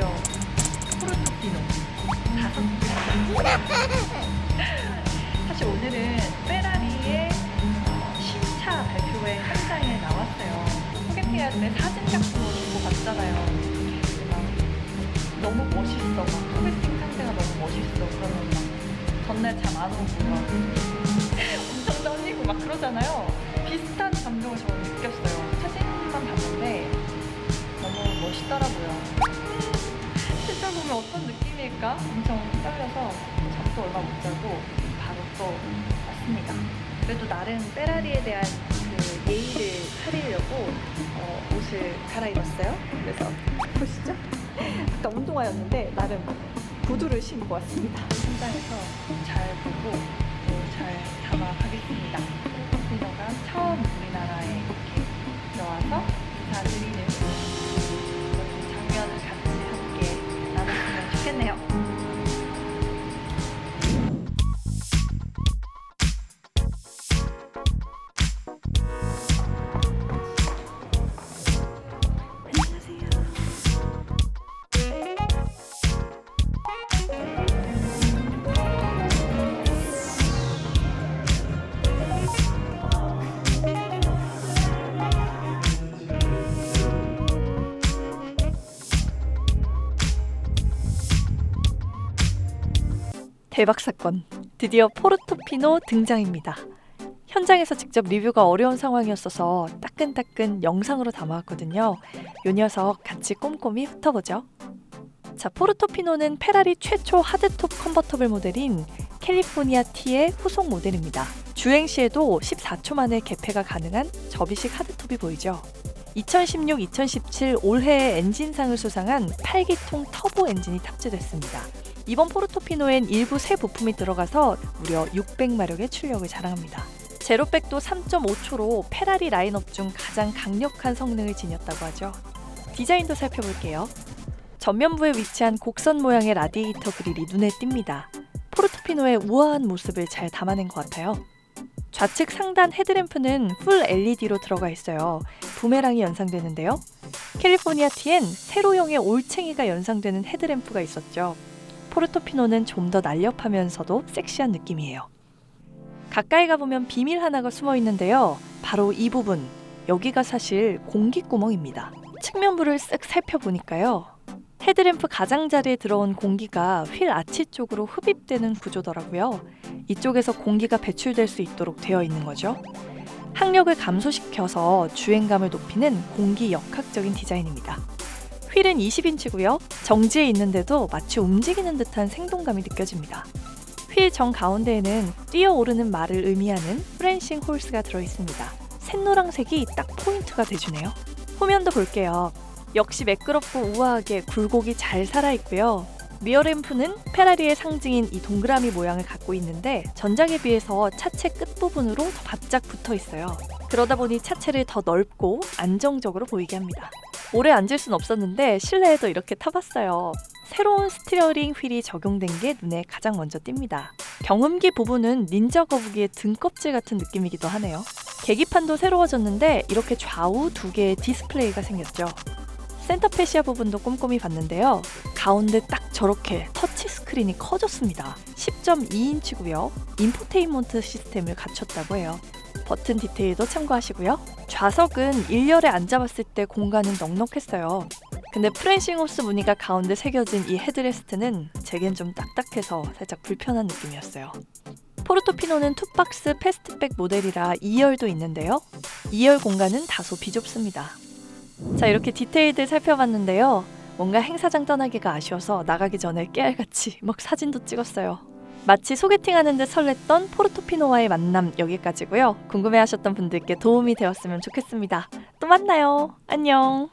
무려 포르토피노 다섯 글자 사실 오늘은 페라리의 신차 발표회 현장에 나왔어요. 소개팅할 때 사진 작품을 보고 갔잖아요. 너무 멋있어. 막 소개팅 상대가 너무 멋있어. 그러면 막 전날 잠 안 오고 막 엄청 떨리고 막 그러잖아요. 비슷한 감정을 저는 느꼈어요. 사진만 봤는데 너무 멋있더라고요. 느낌일까? 엄청 떨려서 잠도 얼마 못 자고 바로 또 왔습니다. 그래도 나름 페라리에 대한 그 예의를 차리려고 어, 옷을 갈아입었어요. 그래서 보시죠. 아까 운동화였는데 나름 구두를 신고 왔습니다. 현장에서 잘 보고 또 잘 담아가겠습니다. 포르토피노가 처음 우리나라에 이렇게 들어와서 인사드리는 장면을 같이 함께 나눴으면 좋겠네요. 대박 사건. 드디어 포르토피노 등장입니다. 현장에서 직접 리뷰가 어려운 상황이었어서 따끈따끈 영상으로 담아왔거든요. 요 녀석 같이 꼼꼼히 훑어보죠. 자, 포르토피노는 페라리 최초 하드톱 컨버터블 모델인 캘리포니아 T의 후속 모델입니다. 주행 시에도 14초 만에 개폐가 가능한 접이식 하드톱이 보이죠. 2016-2017 올해의 엔진상을 수상한 8기통 터보 엔진이 탑재됐습니다. 이번 포르토피노엔 일부 새 부품이 들어가서 무려 600마력의 출력을 자랑합니다. 제로백도 3.5초로 페라리 라인업 중 가장 강력한 성능을 지녔다고 하죠. 디자인도 살펴볼게요. 전면부에 위치한 곡선 모양의 라디에이터 그릴이 눈에 띕니다. 포르토피노의 우아한 모습을 잘 담아낸 것 같아요. 좌측 상단 헤드램프는 풀 LED로 들어가 있어요. 부메랑이 연상되는데요. 캘리포니아 T엔 세로형의 올챙이가 연상되는 헤드램프가 있었죠. 포르토피노는 좀 더 날렵하면서도 섹시한 느낌이에요. 가까이 가보면 비밀 하나가 숨어 있는데요. 바로 이 부분. 여기가 사실 공기구멍입니다. 측면부를 쓱 살펴보니까요. 헤드램프 가장자리에 들어온 공기가 휠 아치 쪽으로 흡입되는 구조더라고요. 이쪽에서 공기가 배출될 수 있도록 되어 있는 거죠. 항력을 감소시켜서 주행감을 높이는 공기 역학적인 디자인입니다. 휠은 20인치고요. 정지해 있는데도 마치 움직이는 듯한 생동감이 느껴집니다. 휠 정 가운데에는 뛰어오르는 말을 의미하는 프렌싱 홀스가 들어있습니다. 샛노랑색이 딱 포인트가 돼주네요. 후면도 볼게요. 역시 매끄럽고 우아하게 굴곡이 잘 살아있고요. 리어램프는 페라리의 상징인 이 동그라미 모양을 갖고 있는데 전작에 비해서 차체 끝부분으로 더 바짝 붙어 있어요. 그러다 보니 차체를 더 넓고 안정적으로 보이게 합니다. 오래 앉을 순 없었는데 실내에도 이렇게 타봤어요. 새로운 스티어링 휠이 적용된 게 눈에 가장 먼저 띕니다. 경운기 부분은 닌자 거북이의 등껍질 같은 느낌이기도 하네요. 계기판도 새로워졌는데 이렇게 좌우 두 개의 디스플레이가 생겼죠. 센터 페시아 부분도 꼼꼼히 봤는데요. 가운데 딱 저렇게 터치 스크린이 커졌습니다. 10.2인치고요. 인포테인먼트 시스템을 갖췄다고 해요. 버튼 디테일도 참고하시고요. 좌석은 일렬에 앉아봤을 때 공간은 넉넉했어요. 근데 프렌싱 호스 무늬가 가운데 새겨진 이 헤드레스트는 제겐 좀 딱딱해서 살짝 불편한 느낌이었어요. 포르토피노는 투박스 패스트백 모델이라 2열도 있는데요. 2열 공간은 다소 비좁습니다. 자 이렇게 디테일들 살펴봤는데요. 뭔가 행사장 떠나기가 아쉬워서 나가기 전에 깨알같이 막 사진도 찍었어요. 마치 소개팅하는 듯 설렜던 포르토피노와의 만남 여기까지고요. 궁금해하셨던 분들께 도움이 되었으면 좋겠습니다. 또 만나요. 안녕.